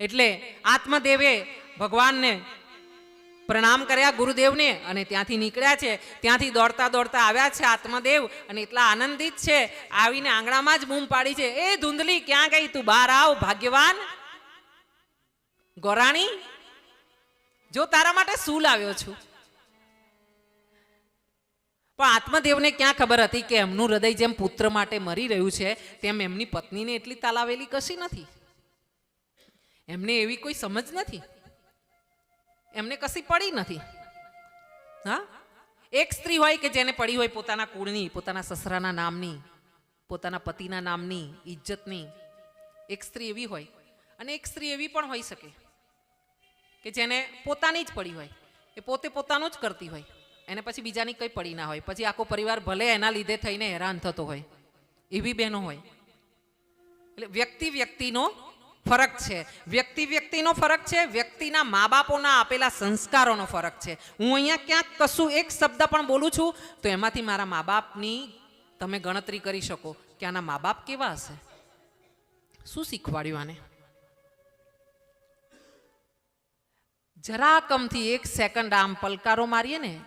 એટલે આત્મદેવે ભગવાનને પ્રણામ કર્યા ગુરુદેવને અને ત્યાંથી નીકળ્યા છે. ત્યાંથી દોડતા દોડતા આવ્યા છે આત્મદેવ અને એટલા આનંદિત છે. આવીને આંગણામાં જ બૂમ પાડી છે. એ ધૂંધલી, ક્યાં ગઈ તું? બહાર આવ, ભાગ્યવાન. ગોરાણી, જો તારા માટે શું લાવ્યો છું. પણ આત્મદેવને ક્યાં ખબર હતી કે એમનું હૃદય જેમ પુત્ર માટે મરી રહ્યું છે, તેમ એમની પત્નીને એટલી તાલાવેલી કશી નથી? એમને એવી કોઈ સમજ નથી. એમને કશી પડી નથી. હા? એક સ્ત્રી હોય કે જેને પડી હોય પોતાના કુળની, પોતાના સસરાના નામની, પોતાના પતિના નામની ઇજ્જતની એક સ્ત્રી એવી હોય અને એક સ્ત્રી એવી પણ હોઈ શકે કે જેને પોતાની જ પડી હોય, એ પોતે પોતાનું જ કરતી હોય. એને પછી બીજાની કંઈ પડી ના હોય. પછી આખો પરિવાર ભલે એના લીધે થઈને હેરાન થતો હોય. એવી બહેનો હોય. એટલે વ્યક્તિ વ્યક્તિનો ફરક છે. વ્યક્તિ વ્યક્તિનો ફરક છે, વ્યક્તિના મા બાપોના આપેલા સંસ્કારોનો ફરક છે. હું અહીંયા ક્યાંક કશું એક શબ્દ પણ બોલું છું, તો એમાંથી મારા મા બાપની તમે ગણતરી કરી શકો કે આના મા બાપ કેવા હશે? શું શીખવાડ્યું આને? જરા કમથી એક સેકન્ડ આમ પલકારો મારીએ ને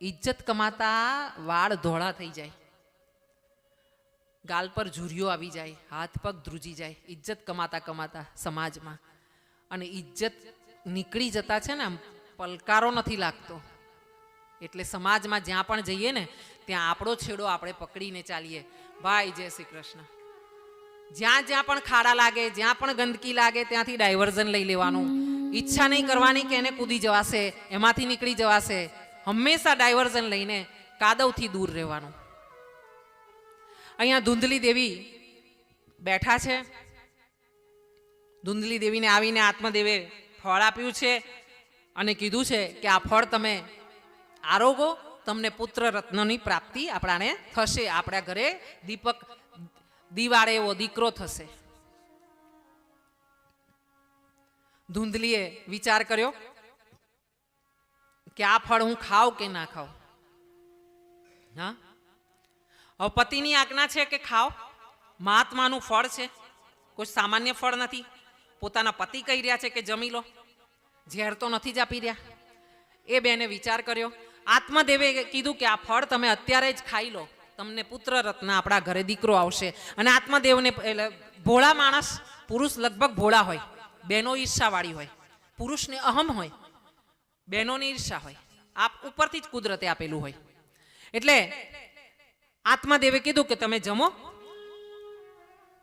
ઇજ્જત કમાતા વાળ ધોળા થઈ જાય. ગાલ પર ઝુરિયો આવી જાય, હાથ પગ ધ્રુજી જાય ઇજ્જત કમાતા કમાતા સમાજમાં. અને ઇજ્જત નીકળી જતા છે ને આમ પલકારો નથી લાગતો. એટલે સમાજમાં જ્યાં પણ જઈએ ને, ત્યાં આપણો છેડો આપણે પકડીને ચાલીએ. ભાઈ, જય શ્રી કૃષ્ણ. જ્યાં જ્યાં પણ ખાડા લાગે, જ્યાં પણ ગંદકી લાગે, ત્યાંથી ડાયવર્ઝન લઈ લેવાનું. ઈચ્છા નહીં કરવાની કે એને કૂદી જવાશે, એમાંથી નીકળી જવાશે. હંમેશા ડાયવર્ઝન લઈને કાદવથી દૂર રહેવાનું. અહીંયા ધૂંધલી દેવી બેઠા છે. ધૂંધલી દેવીને આવીને આત્મદેવે ફળ આપ્યું છે અને કીધું છે કે આ ફળ તમે આરોગો, તમને પુત્ર રત્નની પ્રાપ્તિ આપણાને થશે. આપણા ઘરે દીપક, દિવાળે એવો દીકરો થશે. ધૂંધલીએ વિચાર કર્યો કે આ ફળ હું ખાવ કે ના ખાવ હા? હવે પતિની આજ્ઞા છે કે ખાઓ. મહાત્માનું ફળ છે. કોઈ સામાન્ય ફળ નથી. પોતાના પતિ કહી રહ્યા છે કે જમી લો. ઝેર તો નથી જ આપી રહ્યા. એ બેને વિચાર કર્યો. આત્મદેવે કીધું કે આ ફળ તમે અત્યારે જ ખાઈ લો. તમને પુત્ર રત્ન આપણા ઘરે દીકરો આવશે. અને આત્મદેવને એટલે ભોળા માણસ, પુરુષ લગભગ ભોળા હોય. બહેનો ઈર્ષાવાળી હોય. પુરુષને અહમ હોય. બહેનોની ઈર્ષા હોય. આપ ઉપરથી જ કુદરતે આપેલું હોય. એટલે આત્માદેવે કીધું કે તમે જમો.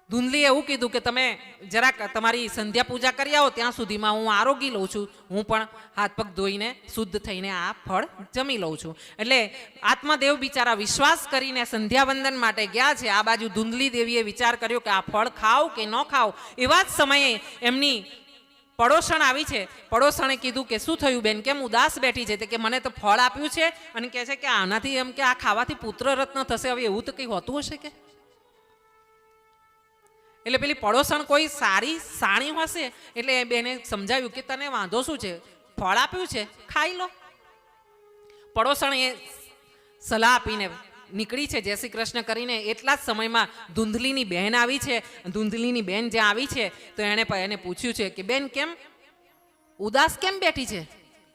ધૂંધલીએ એવું કીધું કે તમે જરાક તમારી સંધ્યા પૂજા કરી આવો, ત્યાં સુધીમાં હું આરોગી લઉં છું. હું પણ હાથ પગ ધોઈને શુદ્ધ થઈને આ ફળ જમી લઉં છું. એટલે આત્માદેવ બિચારા વિશ્વાસ કરીને સંધ્યાવંદન માટે ગયા છે. આ બાજુ ધૂંધલી દેવીએ વિચાર કર્યો કે આ ફળ ખાવ કે ન ખાવ એવા જ સમયે એમની પડોશણ આવી છે. પડોશણે કીધું કે, શું થયું બેન? કેમ ઉદાસ બેઠી છે? તે કે, મને તો ફળ આપ્યું છે. અને કહે છે કે, આનાથી એમ કે આ ખાવાથી પુત્ર રત્ન થશે. હવે એવું તો કંઈ હોતું હશે કે? એટલે પેલી પડોસણ કોઈ સારી સાણી હશે? એટલે એ બેને સમજાવ્યું કે, તને વાંધો શું છે? ફળ આપ્યું છે? ખાઈ લો. પડોસણ એ સલાહ આપીને નીકળી છે. જય શ્રી કૃષ્ણ કરીને એટલા જ સમયમાં ધૂંધલીની બહેન આવી છે. ધૂંધલીની બહેન જ્યાં આવી છે, તો એણે એને પૂછ્યું છે કે, બેન, કેમ? ઉદાસ કેમ બેઠી છે?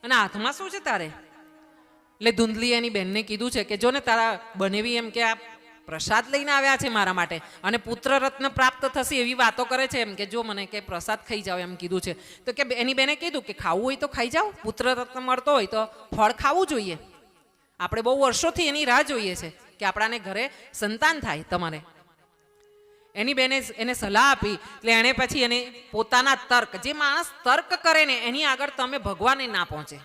અને હાથમાં શું છે તારે? એટલે ધૂંધલી એની બહેનને કીધું છે કે, જો ને તારા બનેવી એમ કે આ પ્રસાદ લઈને આવ્યા છે મારા માટે અને પુત્ર રત્ન પ્રાપ્ત થશે એવી વાતો કરે છે એમ કે, જો મને કે પ્રસાદ ખાઈ જાઓ એમ કીધું છે. તો કે એની બેને કીધું કે, ખાવું હોય તો ખાઈ જાઓ પુત્ર રત્ન મળતો હોય તો ફળ ખાવું જોઈએ. આપણે બહુ વર્ષોથી એની રાહ જોઈએ છે. કે આપણાને ઘરે સંતાન થાય તમારે. એની બેને એને સલાહ આપી, એટલે એણે પછી એને પોતાના તર્ક, જે માણસ તર્ક કરે ને એની આગળ તમે ભગવાને ના પહોંચે.